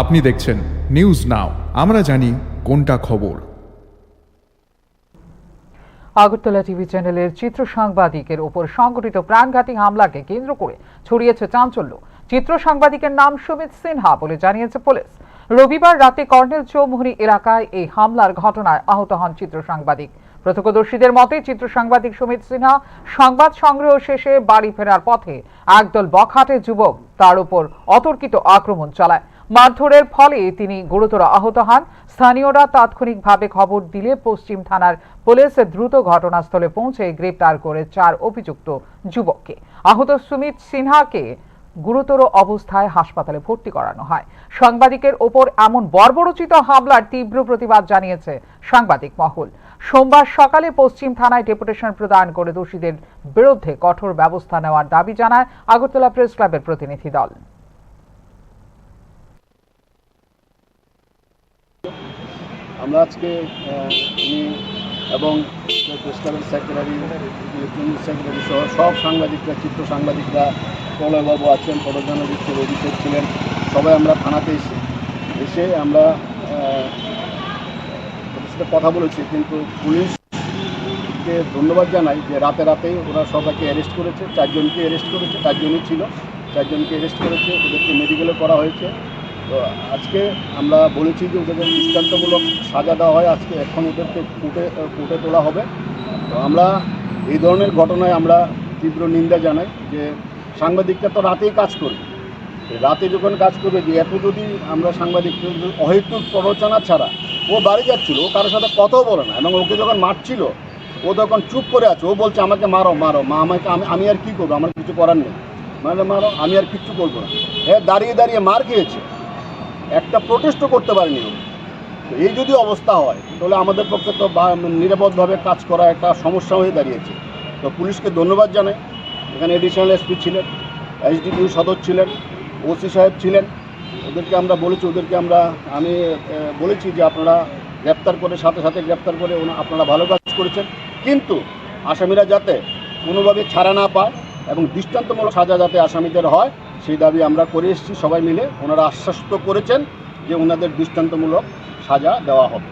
আপনি দেখছেন news now আমরা জানি কোনটা খবর। আগরতলা টিভি চ্যানেলের চিত্র সাংবাদিকের ওপর সংঘটিত প্রাণঘাতী হামলাকে কেন্দ্র করে ছড়িয়েছে চাঞ্চল্য। চিত্র সাংবাদিকের নাম সুমিত সিনহা বলে জানিয়েছে পুলিশ। রবিবার রাতে কর্নেল চৌমুহরি এলাকায় এই হামলার ঘটনায় আহত হন চিত্র সাংবাদিক। প্রত্যক্ষদর্শীদের মতে চিত্র সাংবাদিক সুমিত সিনহা সংবাদ সংগ্রহ শেষে বাড়ি ফেরার পথে একদল বখাটে যুবক তার উপর অতর্কিত আক্রমণ চালায়। মারধরের ফলে তিনি গুরুতর আহত হন। স্থানীয়রা তাৎক্ষণিকভাবে খবর দিলে পশ্চিম থানার পুলিশ দ্রুত ঘটনাস্থলে পৌঁছে গ্রেপ্তার করে চার অভিযুক্ত যুবককে। আহত সুমিত সিনহাকে গুরুতর অবস্থায় হাসপাতালে ভর্তি করানো হয়। সাংবাদিকের ওপর এমন বর্বরচিত হামলার তীব্র প্রতিবাদ জানিয়েছে সাংবাদিক মহল। সোমবার সকালে পশ্চিম থানায় ডেপুটেশন প্রদান করে দোষীদের বিরুদ্ধে কঠোর ব্যবস্থা নেওয়ার দাবি জানায় আগরতলা প্রেস ক্লাবের প্রতিনিধি দল। আমরা আজকে উনি এবং প্রেস ক্লাবের সেক্রেটারি ইলেকট্রনিক সেক্রেটারি সহ সব সাংবাদিকরা, চিত্র সাংবাদিকরা প্রলয়বাবু আছেন পরজানবিক অভিষেক ছিলেন, সবাই আমরা থানাতে এসে এসে আমরা সাথে কথা বলেছি, কিন্তু পুলিশকে ধন্যবাদ জানাই যে রাতে রাতেই ওরা সবাইকে অ্যারেস্ট করেছে, চারজনকে অ্যারেস্ট করেছে, চারজনই ছিল, চারজনকে অ্যারেস্ট করেছে, ওদেরকে মেডিকেলে করা হয়েছে। তো আজকে আমরা বলেছি যে ওদের দৃষ্টান্তমূলক সাজা দেওয়া হয়। আজকে এখন ওদেরকে কোর্টে কোর্টে তোলা হবে। তো আমরা এই ধরনের ঘটনায় আমরা তীব্র নিন্দা জানাই যে সাংবাদিকরা তো রাতেই কাজ করবে। রাতে যখন কাজ করবে, যে এত যদি আমরা সাংবাদিক অহেতুক প্ররোচনা ছাড়া ও বাড়ি যাচ্ছিল, ও কারোর সাথে কথাও বলে না, এবং ওকে যখন মারছিল, ও তখন চুপ করে আছে। ও বলছে, আমাকে মারো মারো, মা, আমাকে, আমি আমি আর কী করব? আমার কিছু করার নেই। মানে মারো, আমি আর কিচ্ছু করব না। হ্যাঁ দাঁড়িয়ে দাঁড়িয়ে মার খেয়েছে। একটা প্রোটেস্টও করতে পারেনি তো এই যদি অবস্থা হয়, তাহলে আমাদের পক্ষে তো নিরাপদভাবে কাজ করা একটা সমস্যা হয়ে দাঁড়িয়েছে। তো পুলিশকে ধন্যবাদ জানাই। এখানে এডিশনাল এসপি ছিলেন এসডিপিউ সদর ছিলেন ওসি সাহেব ছিলেন। ওদেরকে আমরা বলেছি, ওদেরকে আমরা, আমি বলেছি যে আপনারা গ্রেপ্তার করে, সাথে সাথে গ্রেপ্তার করে আপনারা ভালো কাজ করেছেন। কিন্তু আসামিরা যাতে কোনোভাবে ছাড়া না পায় এবং দৃষ্টান্তমূলক সাজা যাতে আসামিদের হয় সেই দাবি আমরা করে এসেছি সবাই মিলে। ওনারা আশ্বস্ত করেছেন যে ওনাদের দৃষ্টান্তমূলক সাজা দেওয়া হবে।